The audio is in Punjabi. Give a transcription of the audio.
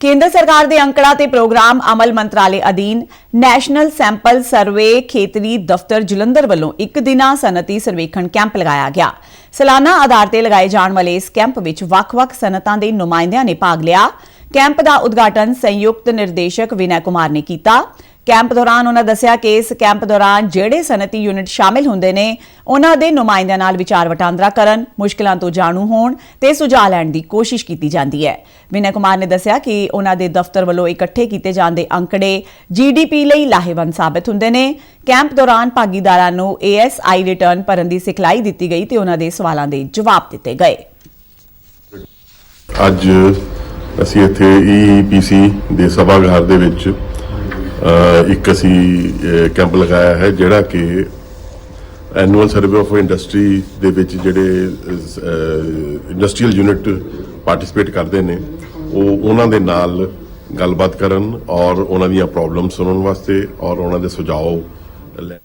ਕੇਂਦਰ ਸਰਕਾਰ ਦੇ ਅੰਕੜਾ ਤੇ ਪ੍ਰੋਗਰਾਮ ਅਮਲ ਮੰਤਰਾਲੇ ਅਧੀਨ ਨੈਸ਼ਨਲ ਸੈਂਪਲ ਸਰਵੇ ਖੇਤਰੀ ਦਫ਼ਤਰ ਜਲੰਧਰ ਵੱਲੋਂ ਇੱਕ ਦਿਨਾ ਸਨਅਤੀ ਸਰਵੇਖਣ ਕੈਂਪ ਲਗਾਇਆ ਗਿਆ। ਸਾਲਾਨਾ ਆਧਾਰ ਤੇ ਲਗਾਏ ਜਾਣ ਵਾਲੇ ਇਸ ਕੈਂਪ ਵਿੱਚ ਵੱਖ-ਵੱਖ ਸਨਅਤਾਂ ਦੇ ਨੁਮਾਇੰਦਿਆਂ ਨੇ ਭਾਗ ਲਿਆ। ਕੈਂਪ ਦਾ ਉਦਘਾਟਨ ਸੰਯੁਕਤ ਨਿਰਦੇਸ਼ਕ ਵਿਨੈ ਕੁਮਾਰ ਨੇ ਕੀਤਾ। ਕੈਂਪ ਦੌਰਾਨ ਉਹਨਾਂ ਦੱਸਿਆ ਕਿ ਇਸ ਕੈਂਪ ਦੌਰਾਨ ਜਿਹੜੇ ਸਨਅਤੀ ਯੂਨਿਟ ਸ਼ਾਮਿਲ ਹੁੰਦੇ ਨੇ, ਉਹਨਾਂ ਦੇ ਨੁਮਾਇੰਦਿਆਂ ਨਾਲ ਵਿਚਾਰ ਵਟਾਂਦਰਾ ਕਰਨ, ਮੁਸ਼ਕਲਾਂ ਤੋਂ ਜਾਣੂ ਹੋਣ ਤੇ ਸੁਝਾਅ ਲੈਣ ਦੀ ਕੋਸ਼ਿਸ਼ ਕੀਤੀ ਜਾਂਦੀ ਹੈ। ਵਿਨੈ ਕੁਮਾਰ ਨੇ ਦੱਸਿਆ ਕਿ ਉਹਨਾਂ ਦੇ ਦਫ਼ਤਰ ਵੱਲੋਂ ਇਕੱਠੇ ਕੀਤੇ ਜਾਂਦੇ ਅੰਕੜੇ ਜੀਡੀਪੀ ਲਈ ਲਾਹੇਵੰਦ ਸਾਬਤ ਹੁੰਦੇ ਨੇ। ਕੈਂਪ ਦੌਰਾਨ ਭਾਗੀਦਾਰਾਂ ਨੂੰ ਏਐਸਆਈ ਰਿਟਰਨ ਭਰਨ ਦੀ ਸਿਖਲਾਈ ਦਿੱਤੀ ਗਈ ਤੇ ਉਹਨਾਂ ਦੇ ਸਵਾਲਾਂ ਦੇ ਜਵਾਬ ਦਿੱਤੇ ਗਏ। ਅੱਜ ਅਸੀਂ ਇੱਥੇ ਈਪੀਸੀ ਦੇ ਸਭਾਗਾਰ ਦੇ ਵਿੱਚ ਇੱਕ ਅਸੀਂ ਕੈਂਪ ਲਗਾਇਆ ਹੈ, ਜਿਹੜਾ ਕਿ ਐਨੂਅਲ ਸਰਵੇ ਆਫ ਇੰਡਸਟਰੀ ਦੇ ਵਿੱਚ ਜਿਹੜੇ ਇੰਡਸਟਰੀਅਲ ਯੂਨਿਟ ਪਾਰਟਿਸਿਪੇਟ ਕਰਦੇ ਨੇ, ਉਹ, ਉਹਨਾਂ ਦੇ ਨਾਲ ਗੱਲਬਾਤ ਕਰਨ ਔਰ ਉਹਨਾਂ ਦੀਆਂ ਪ੍ਰੋਬਲਮ ਸੁਣਨ ਵਾਸਤੇ ਔਰ ਉਹਨਾਂ ਦੇ ਸੁਝਾਅ ਲੈ